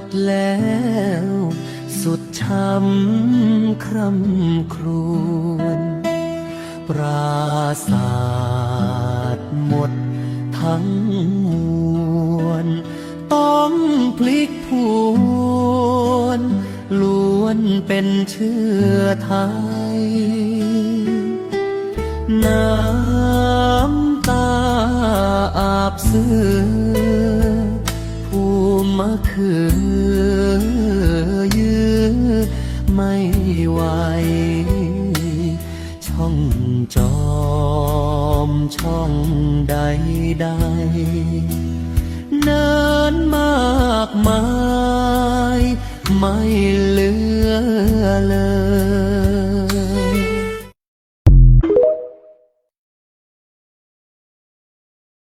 ดแล้ว สุดช้ำคร่ำครวญปราศาสตร์หมดทั้งมวลต้องพลิกพวนล้วนเป็นเชื้อไทย น้ำตาอาบเสือ เขือยื้อไม่ไหว ช่องจอมช่องใดใดเนินมากมาย ไม่เหลือ